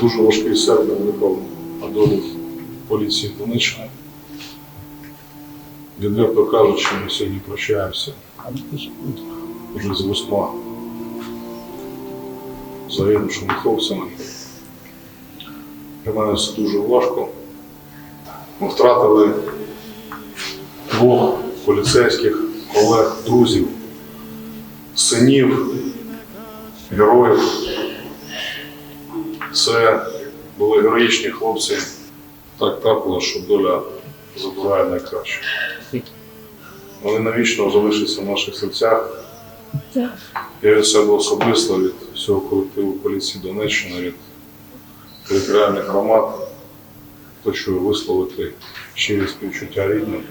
Дуже важкий серпень випав на долю поліції Донеччини. Відверто кажучи, ми сьогодні прощаємося вже з восьма загинувшими хлопцями. Для мене це дуже важко. Ми втратили двох поліцейських колег, друзів, синів, героїв. Це були героїчні хлопці. Так трапилося, що доля забирає найкраще. Вони навічно залишаться в наших серцях. Я від себе особисто, від всього колективу поліції Донеччини, від територіальних громад хочу висловити щирі співчуття рідним.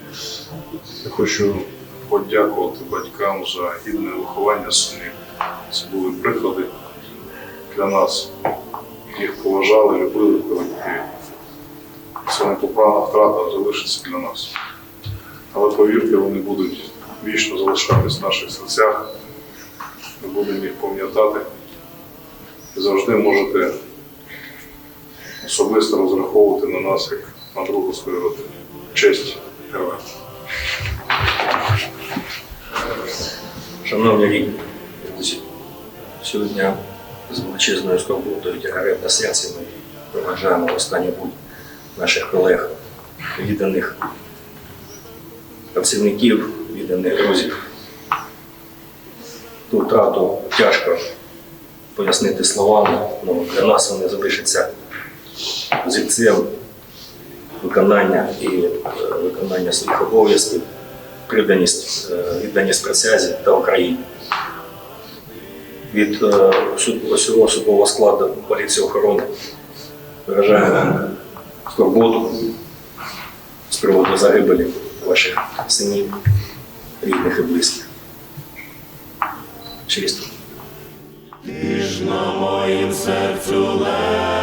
Я хочу подякувати батькам за гідне виховання синів. Це були приклади для нас. Їх поважали, любили колектив. Це непоправна втрата залишиться для нас. Але повірте, вони будуть вічно залишатись в наших серцях. Ми будемо їх пам'ятати. І завжди можете особисто розраховувати на нас як на другу свою родину. Честь героям. Шановні рідні, сьогодні з величезною скорботою тягарем на серці ми проважаємо останню путь наших колег, відданих працівників, відданих друзів. Ту втрату тяжко пояснити словами, але для нас вони залишаться зірцем виконання і е, виконання своїх обов'язків приданість, е, відданість присязі та Україні. Від е, особового складу поліції охорони виражаємо вам з приводу загибелі ваших синів, рідних і близьких. Чисто. Ти ж на моїм серцю лежав,